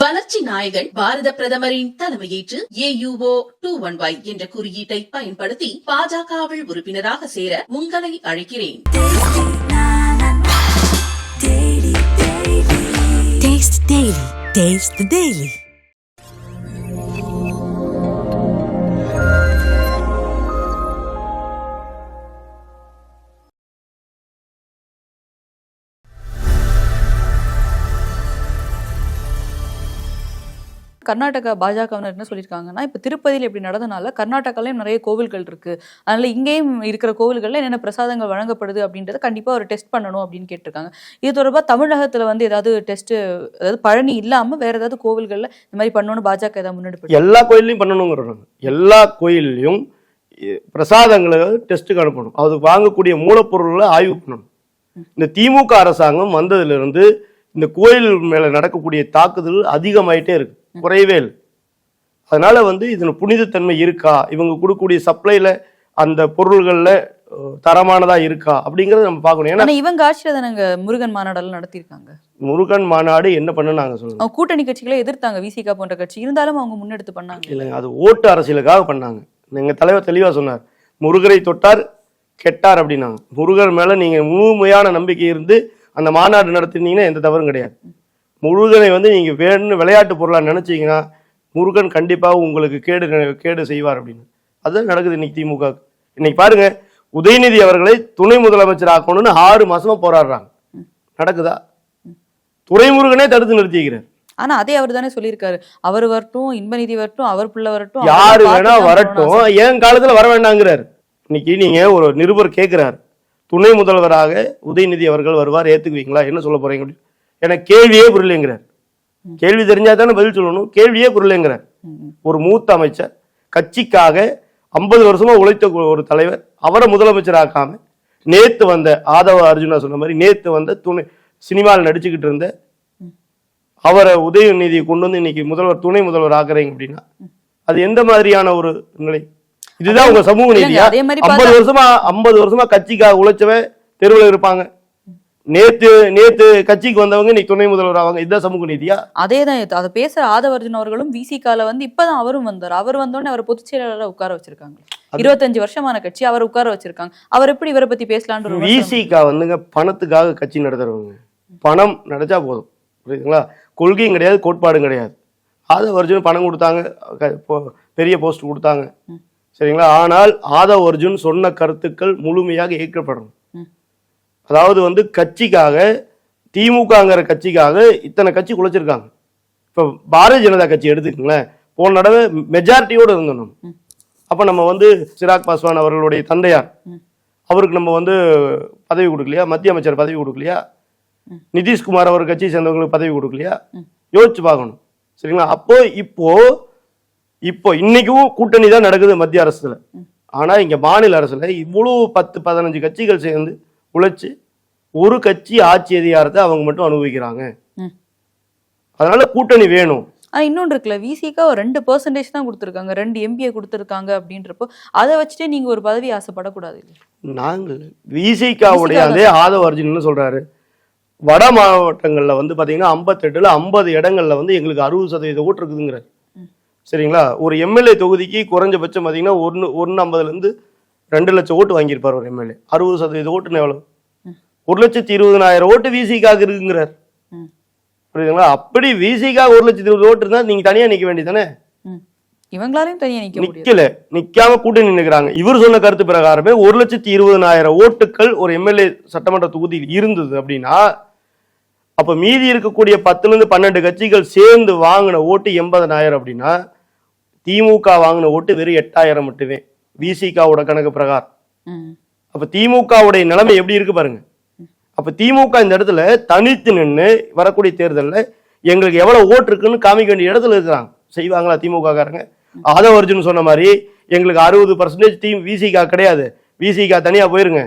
வளர்ச்சி நாயகன் பாரத பிரதமரின் தலைமையேற்று ஏயுஓ டூ ஒன் ஒய் என்ற குறியீட்டை பயன்படுத்தி பாஜகவில் உறுப்பினராக சேர உங்களை அழைக்கிறேன் Taste Daily. Taste the Daily. Karnataka பாஜகவினர் என்ன சொல்லியிருக்காங்கன்னா இப்போ திருப்பதியில் இப்படி நடந்தனால கர்நாடகாலையும் நிறைய கோவில்கள் இருக்கு. அதனால இங்கேயும் இருக்கிற கோவில்களில் என்னென்ன பிரசாதங்கள் வழங்கப்படுது அப்படின்றத கண்டிப்பாக ஒரு டெஸ்ட் பண்ணணும் அப்படின்னு கேட்டிருக்காங்க. இது தொடர்பாக தமிழகத்தில் வந்து ஏதாவது டெஸ்ட் அதாவது பழனி இல்லாமல் வேற ஏதாவது கோவில்களில் இந்த மாதிரி பண்ணணும்னு பாஜக ஏதாவது முன்னெடுப்பு எல்லா கோயில்லையும் பண்ணணுங்கிறாங்க எல்லா கோயில்லையும் பிரசாதங்களை டெஸ்ட்டுக்கு அனுப்பணும். அது வாங்கக்கூடிய மூலப்பொருள்களை ஆய்வு பண்ணணும். இந்த திமுக அரசாங்கம் வந்ததிலிருந்து இந்த கோயில் மேலே நடக்கக்கூடிய தாக்குதல் அதிகமாயிட்டே இருக்கு. குறையவே இல்லை. அதனால வந்து இதுல புனிதத்தன்மை இருக்கா? இவங்க கொடுக்கக்கூடிய சப்ளைல அந்த பொருள்கள்ல தரமானதா இருக்கா? அப்படிங்கறத நம்ம பார்க்கணும். ஏன்னா இவங்க ஆட்சியில் தானங்க முருகன் மாநாடெல்லாம் நடத்தியிருக்காங்க? முருகன் மாநாடு என்ன பண்ணுனாங்க சொல்லுங்க அவங்க கூட்டணி கட்சிகளே எதிர்த்தாங்க. விசிகா போன்ற கட்சி. இருந்தாலும் அவங்க முன்னெடுத்து பண்ணாங்க. இல்லைங்க அது ஓட்டு அரசியலுக்காக பண்ணாங்க. எங்க தலைவர் தெளிவா சொன்னார். முருகரை தொட்டார் கெட்டார் அப்படின்னாங்க. முருகர் மேல நீங்க முழுமையான நம்பிக்கை இருந்து அந்த மாநாடு நடத்தினீங்கன்னா எந்த தவறும் கிடையாது. முருகனை வந்து நீங்க வேணும்னு விளையாட்டு பொருளா நினைச்சீங்கன்னா முருகன் கண்டிப்பா உங்களுக்கு கேடு கேடு செய்வார் அப்படின்னு. அதுதான் நடக்குது இன்னைக்கு திமுக. இன்னைக்கு பாருங்க உதயநிதி அவர்களை துணை முதலமைச்சர் ஆக்கணும்னு ஆறு மாசமா போராடுறாங்க. நடக்குதா? துரைமுருகனே தடுத்து நிறுத்திக்கிறார். ஆனா அதே அவர் தானே சொல்லியிருக்காரு. அவர் வரட்டும் இன்பநிதி வரட்டும் அவர் பிள்ளை வரட்டும் யாரு வேணா வரட்டும். என் காலத்துல வர வேண்டாங்கிறார். இன்னைக்கு நீங்க ஒரு நிருபர் கேட்கிறார் துணை முதல்வராக உதயநிதி அவர்கள் வருவார் ஏத்துக்குவீங்களா? என்ன சொல்ல போறீங்க அப்படின்னு எனக்கு கேள்வியே புரியலைங்கிறார். கேள்வி தெரிஞ்சா தானே பதில் சொல்லணும். கேள்வியே புரியலைங்கிறார். ஒரு மூத்த அமைச்சர் கட்சிக்காக ஐம்பது வருஷமா உழைத்த ஒரு தலைவர் அவரை முதலமைச்சர் ஆக்காம நேத்து வந்த ஆதவ அர்ஜுனா சொன்ன மாதிரி நேத்து வந்த துணை சினிமாவில் நடிச்சுக்கிட்டு இருந்த அவரை உதயநிதி கொண்டு வந்து இன்னைக்கு முதல்வர் துணை முதல்வர் ஆக்குறீங்க அப்படின்னா அது எந்த மாதிரியான ஒரு நிலை? இதுதான் உங்க சமூக நீதியா? ஐம்பது வருஷமா ஐம்பது வருஷமா கட்சிக்காக உழைச்சவன் தெருவில் இருப்பாங்க. நேத்து நேத்து கட்சிக்கு வந்தவங்க இன்னைக்கு துணை முதல்வர் ஆவாங்க. இதுதான் சமூக நீதியா? அதே தான் அதை பேசுற ஆதவர்ஜுன் அவர்களும் விசிகால வந்து இப்பதான் அவரும் வந்தார். அவர் வந்தோடனே அவர் பொதுச் செயலாளரை உட்கார வச்சிருக்காங்க. இருபத்தஞ்சு வருஷமான கட்சி அவர் உட்கார வச்சிருக்காங்க. அவர் எப்படி இவரை பத்தி விமர்சனம் விசிகா வந்துங்க பணத்துக்காக கட்சி நடத்துறவங்க. பணம் நடச்சா போதும். புரியுதுங்களா? கொள்கையும் கிடையாது கோட்பாடும் கிடையாது. ஆதவ அர்ஜுன் பணம் கொடுத்தாங்க பெரிய போஸ்ட் கொடுத்தாங்க. சரிங்களா? ஆனால் ஆதவ அர்ஜுன் சொன்ன கருத்துக்கள் முழுமையாக ஏற்கப்படணும். அதாவது வந்து கட்சிக்காக திமுகங்கிற கட்சிக்காக இத்தனை கட்சி குலைச்சிருக்காங்க. இப்போ பாரதிய ஜனதா கட்சி எடுத்துக்கங்களேன் போன தடவை மெஜாரிட்டியோடு இருந்தோம். நம்ம அப்போ நம்ம வந்து சிராக் பாஸ்வான் அவர்களுடைய தந்தையார். அவருக்கு நம்ம வந்து பதவி கொடுக்கலையா? மத்திய அமைச்சர் பதவி கொடுக்கலையா? நிதிஷ்குமார் அவர் கட்சியை சேர்ந்தவங்களுக்கு பதவி கொடுக்கலையா? யோசிச்சு பார்க்கணும். சரிங்களா? அப்போ இப்போ இப்போ இன்னைக்கும் கூட்டணி தான் நடக்குது மத்திய அரசுல. ஆனா இங்க மாநில அரசுல இவ்வளவு பத்து பதினஞ்சு கட்சிகள் சேர்ந்து உழைச்சு ஒரு கட்சி ஆட்சி அதிகாரத்தை அவங்க மட்டும் அனுபவிக்கிறாங்க. அதனால கூட்டணி வேணும். ஆனா இன்னொன்று இருக்குல்ல விசிகா ஒரு ரெண்டு பெர்சன்டேஜ் தான் கொடுத்துருக்காங்க ரெண்டு எம்பியை கொடுத்துருக்காங்க அப்படின்றப்போ அதை வச்சுட்டே நீங்க ஒரு பதவி ஆசைப்படக்கூடாது? நாங்கள் விசிகாவுடைய அதே ஆதவ அர்ஜுன் என்ன சொல்றாரு. வட மாவட்டங்கள்ல வந்து பாத்தீங்கன்னா ஐம்பத்தெட்டுல ஐம்பது இடங்கள்ல வந்து எங்களுக்கு அறுபது சதவீத ஓட்டு இருக்குதுங்கிறார். சரிங்களா? ஒரு எம்எல்ஏ தொகுதிக்கு குறைஞ்சபட்சம் பாத்தீங்கன்னா ஒன்னு ஒன்னு ஐம்பதுல இருந்து ரெண்டு லட்சம் ஓட்டு வாங்கியிருப்பார் ஒரு எம்எல்ஏ. அறுபது சதவீத ஓட்டுன்னு எவ்வளவு? ஒரு லட்சத்தி இருபதனாயிரம் ஓட்டு விசிகாக்கு இருக்குங்கிறார். புரியுதுங்களா? அப்படி விசிகா ஒரு லட்சத்தி இருபது ஓட்டு இருந்தா நீங்க தனியா நிக்க வேண்டியதானே. இவங்களாலையும் தனியா நிக்க நிக்கல. நிக்காம கூட்டணி நிக்கிறாங்க இவர் சொன்ன கருத்து பிரகாரமே ஒரு லட்சத்தி இருபதனாயிரம் ஓட்டுகள் ஒரு எம்எல்ஏ சட்டமன்ற தொகுதியில் இருந்தது அப்படின்னா அப்ப மீதி இருக்கக்கூடிய பத்துல இருந்து பன்னெண்டு கட்சிகள் சேர்ந்து வாங்கின ஓட்டு எண்பதனாயிரம் அப்படின்னா திமுக வாங்கின ஓட்டு வெறும் எட்டாயிரம் மட்டுமே. விசிகாவோட கணக்கு பிரகாரம். அப்ப திமுகவுடைய நிலைமை எப்படி இருக்கு பாருங்க. அப்ப திமுக இந்த இடத்துல தனித்து நின்று வரக்கூடிய தேர்தல்ல எங்களுக்கு எவ்வளவு ஓட்டு இருக்குன்னு காமிக்க வேண்டிய இடத்துல இருக்கிறாங்க. செய்வாங்களா திமுக காரங்க ஆதவ அர்ஜுன் சொன்ன மாதிரி எங்களுக்கு அறுபது பர்சன்டேஜ் டீம் விசிகா கிடையாது. விசிகா தனியா போயிருங்க.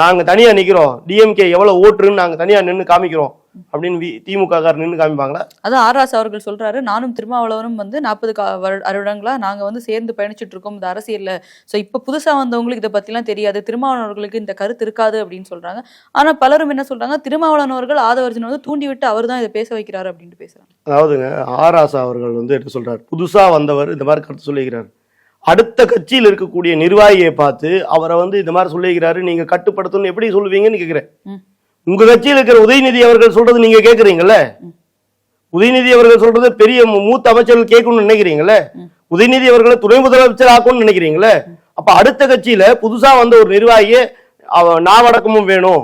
நாங்க தனியா நிக்கிறோம். டிஎம்கே எவ்வளவு ஓட்டுருன்னு நாங்க தனியா நின்று காமிக்கிறோம். அப்படின்னு வி- திமுக காரர் நின்று காமிப்பாங்களா? அதான் ஆர்ஆஸ் அவர்கள் சொல்றாரு. நானும் திருமாவளவனும் வந்து நாற்பது வருடங்களா நாங்க வந்து சேர்ந்து பயணிச்சுட்டு இருக்கோம். இந்த அரசியல்ல. சோ இப்ப புதுசா வந்தவங்களுக்கு இதை பத்திலாம் தெரியாது. திருமாவளவன் அவர்களுக்கு இந்த கருத்து இருக்காது அப்படின்னு சொல்றாங்க. ஆனா பலரும் என்ன சொல்றாங்க? திருமாவளவன் அவர்கள் ஆதவர்ஜன் வந்து தூண்டி விட்டு அவர் தான் இதை பேச வைக்கிறாரு அப்படின்னு பேசுறாங்க. அதாவதுங்க ஆர் ஆசா அவர்கள் வந்து என்ன சொல்றாரு? புதுசா வந்தவர் இந்த மாதிரி கருத்து சொல்லிக்கிறார். அடுத்த கட்சியில் இருக்கக்கூடிய நிர்வாகியை பார்த்து அவரை வந்து இந்த மாதிரி சொல்லிக்கிறாரு. நீங்க கட்டுப்படுத்தணும் எப்படி சொல்லுவீங்கன்னு கேக்குறேன். ம். உங்க கட்சியில் இருக்கிற உதயநிதி அவர்கள் சொல்றது நீங்க கேக்குறீங்கல்ல? உதயநிதி அவர்கள் சொல்றது பெரிய மூத்த அமைச்சர்கள் கேட்கணும்னு நினைக்கிறீங்கல்ல? உதயநிதி அவர்களை துணை முதலமைச்சர் ஆக்கணும்னு நினைக்கிறீங்கல்ல? அப்ப அடுத்த கட்சியில புதுசா வந்த ஒரு நிர்வாகியை நாவடக்கமும் வேணும்.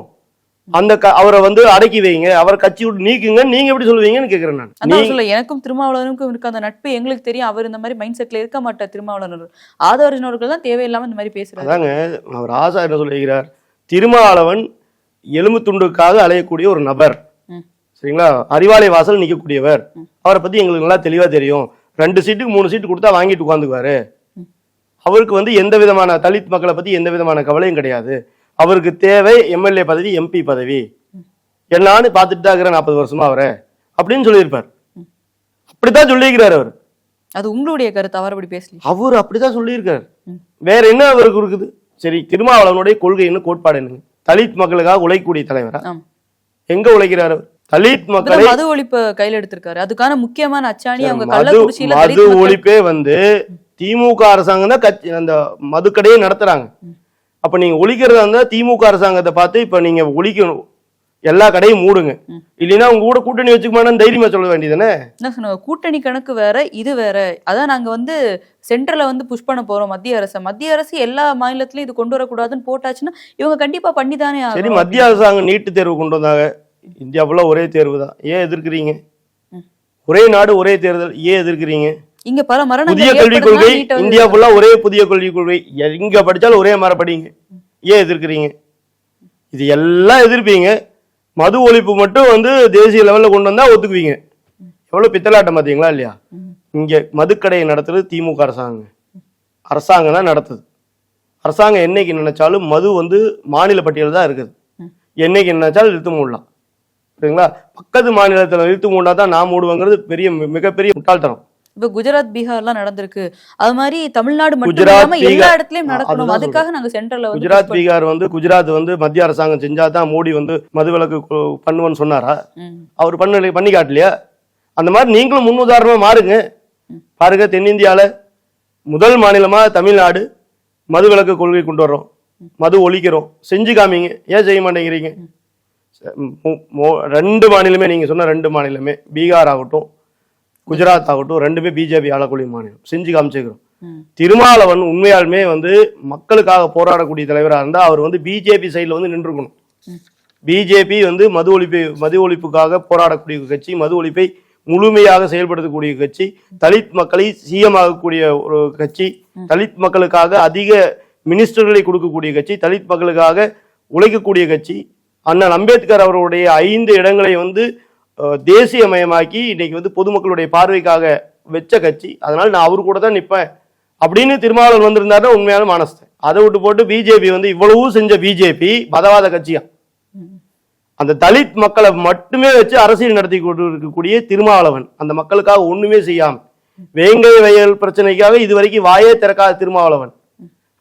அந்த அவரை வந்து அடக்கி வைங்க. அவரை கட்சி விட்டு நீக்குங்க. நீங்க எப்படி சொல்லுவீங்கன்னு கேக்குறேன் நான். சொல்ல எனக்கும் திருமாவளவனுக்கும் இருக்க அந்த நட்பு எங்களுக்கு தெரியும். அவர் இந்த மாதிரி மைண்ட் செட்ல இருக்க மாட்டார் திருமாவளவன். ஆதவர்ஜன் அவர்கள் தான் தேவையில்லாம இந்த மாதிரி பேசுறாரு. அதாங்க அவர் ஆசா என்ன சொல்லுகிறார் திருமாவளவன் எலும்பு துண்டுக்காக அலையக்கூடிய ஒரு நபர். சரிங்களா? அறிவாலய வாசல் நிற்கக்கூடியவர் அவரை பத்தி எங்களுக்கு நல்லா தெளிவா தெரியும். ரெண்டு சீட்டுக்கு மூணு சீட்டு கொடுத்தா வாங்கிட்டு உட்காந்துக்குவாரு. அவருக்கு வந்து எந்த விதமான தலித் மக்களை பத்தி எந்த விதமான கவலையும் கிடையாது. அவருக்கு தேவை எம்எல்ஏ பதவி எம்பி பதவி. என்னான்னு பார்த்துட்டு தான் இருக்கிறேன் நாற்பது வருஷமா அவரை. அப்படின்னு சொல்லியிருப்பார். அப்படித்தான் சொல்லியிருக்கிறார் அவர். அது உங்களுடைய கருத்து அவர் அப்படி பேசல அவர் அப்படிதான் சொல்லியிருக்காரு. வேற என்ன அவருக்கு இருக்குது? சரி திருமாவளவனுடைய கொள்கை என்ன கோட்பாடு என்னங்க தலித் மக்களுக்காக உழைக்கக்கூடிய தலைவரா? எங்க உழைக்கிறார்? தலித் மக்களை மது ஒழிப்பு கையில எடுத்திருக்காரு. அதுக்கான முக்கியமான அச்சாணி அவங்க மது கள்ளக்குறிச்சியில ஒழிப்பே வந்து திமுக அரசாங்கம் தான் கட்சி அந்த மதுக்கடையே நடத்துறாங்க. அப்ப நீங்க ஒழிக்கிறதா இருந்தா திமுக அரசாங்கத்தை பார்த்து இப்ப நீங்க ஒழிக்கணும். எல்லா கடையும் மூடுங்க. இல்லைன்னா உங்க கூட கூட்டணி வச்சுக்கமானு தைரியமா சொல்ல வேண்டியதானே என்ன சொன்னாங்க? கூட்டணி கணக்கு வேற இது வேற. அதான் நாங்க வந்து சென்ட்ரல்ல வந்து புஷ் பண்ண போறோம் மத்திய அரசை. மத்திய அரசு எல்லா மாநிலத்திலயும் இது கொண்டு வரக்கூடாதுன்னு போட்டாச்சுன்னா இவங்க கண்டிப்பா பண்ணிதானே சரி ஆகணும் மத்திய அரசாங்கம் நீட்டு தேர்வு கொண்டு வந்தாங்க. இந்தியா ஃபுல்லா ஒரே தேர்வு தான் ஏன் எதிர்க்கிறீங்க? ஒரே நாடு ஒரே தேர்தல். ஏன் எதிர்க்கிறீங்க? இங்க பல புதிய மரணங்கள் கல்விக் கொள்கை இந்தியா ஃபுல்லா ஒரே புதிய கல்விக் கொள்கை. எங்க படிச்சாலும் ஒரே மாதிரி படிங்க. ஏன் எதிர்க்கிறீங்க? இது எல்லாம் எதிர்ப்பீங்க. மது ஒழிப்பு மட்டும் வந்து தேசிய லெவல்ல கொண்டு வந்தா ஒத்துக்குவீங்க. எவ்வளவு பித்தலாட்டம் பாத்தீங்களா இல்லையா? இங்க மதுக்கடையை நடத்துறது திமுக அரசாங்கம் அரசாங்கம் தான் நடத்துது. அரசாங்கம் என்னைக்கு நினைச்சாலும் மது வந்து மாநில பட்டியல் தான் இருக்குது. என்னைக்கு நினைச்சாலும் இழுத்து மூடலாம். சரிங்களா பக்கத்து மாநிலத்தில் இழுத்து மூடா தான் நான் மூடுவேங்கிறது பெரிய மிகப்பெரிய முட்டாள்தனம். இப்ப குஜராத் பீகார்லாம் நடந்திருக்கு. அது மாதிரி தமிழ்நாடு மட்டும் இல்லாம எல்லா பீகார், இடத்துலயும் நடக்கணும். அதுக்காக நாங்க சென்ட்ரல்ல குஜராத் பீகார் வந்து குஜராத் வந்து மத்திய அரசாங்கம் செஞ்சா தான் மோடி வந்து மதுவிலக்கு பண்ணுவேன்னு சொன்னாரா. அவர் பண்ண பண்ணி காட்டலையா? அந்த மாதிரி நீங்களும் முன்னுதாரணமா மாறுங்க. பாருங்க தென்னிந்தியால முதல் மாநிலமா தமிழ்நாடு மதுவிலக்கு கொள்கை கொண்டு வர்றோம். மது ஒழிக்கிறோம். செஞ்சு காமிங்க. ஏன் செய்ய மாட்டேங்கிறீங்க? ரெண்டு மாநிலமே நீங்க சொன்ன ரெண்டு மாநிலமே. பீகார் ஆகட்டும் குஜராத் ஆகட்டும் ரெண்டுமே பிஜேபி ஆளக்கூடிய மாநிலம். செஞ்சு காமிச்சிருக்கிறோம் ம். திருமாவளவன் உண்மையாலுமே வந்து மக்களுக்காக போராடக்கூடிய தலைவராக இருந்தா அவர் வந்து பிஜேபி சைடுல வந்து நின்றுக்கணும் பிஜேபி வந்து மது ஒழிப்பு மது ஒழிப்புக்காக போராடக்கூடிய கட்சி மது ஒழிப்பை முழுமையாக செயல்படுத்தக்கூடிய கட்சி தலித் மக்களை சிஎம் ஆகக்கூடிய ஒரு கட்சி தலித் மக்களுக்காக அதிக மினிஸ்டர்களை கொடுக்கக்கூடிய கட்சி தலித் மக்களுக்காக உழைக்கக்கூடிய கட்சி. அண்ணன் அம்பேத்கர் அவருடைய ஐந்து இடங்களை வந்து தேசியமயமாக்கி இன்னைக்கு வந்து பொதுமக்களுடைய பார்வைக்காக வச்ச கட்சி. அதனால நான் அவர் கூட தான் நிற்பேன் அப்படின்னு திருமாவளவன் வந்திருந்தாருன்னா உண்மையான மானஸ்தன். அதை விட்டு போட்டு பிஜேபி வந்து இவ்வளவு செஞ்ச பிஜேபி மதவாத கட்சியா? அந்த தலித் மக்களை மட்டுமே வச்சு அரசியல் நடத்தி கொண்டு இருக்கக்கூடிய திருமாவளவன் அந்த மக்களுக்காக ஒண்ணுமே செய்யாம வேங்கை வயல் பிரச்சனைக்காக இதுவரைக்கும் வாயே திறக்காத திருமாவளவன்.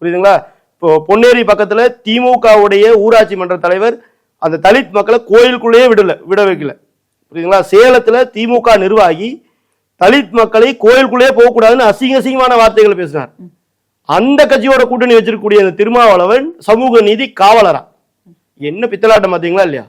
புரியுதுங்களா? இப்போ பொன்னேரி பக்கத்துல திமுகவுடைய ஊராட்சி மன்ற தலைவர் அந்த தலித் மக்களை கோயிலுக்குள்ளேயே விடல விட வைக்கல. புரியுதுங்களா? சேலத்துல திமுக நிர்வாகி தலித் மக்களை கோயிலுக்குள்ளேயே போகக்கூடாதுன்னு அசிங்க அசிங்கமான வார்த்தைகளை பேசினார். அந்த கட்சியோட கூட்டணி வச்சிருக்கக்கூடிய அந்த திருமாவளவன் சமூக நீதி காவலரா. என்ன பித்தலாட்டம் பாத்தீங்களா இல்லையா?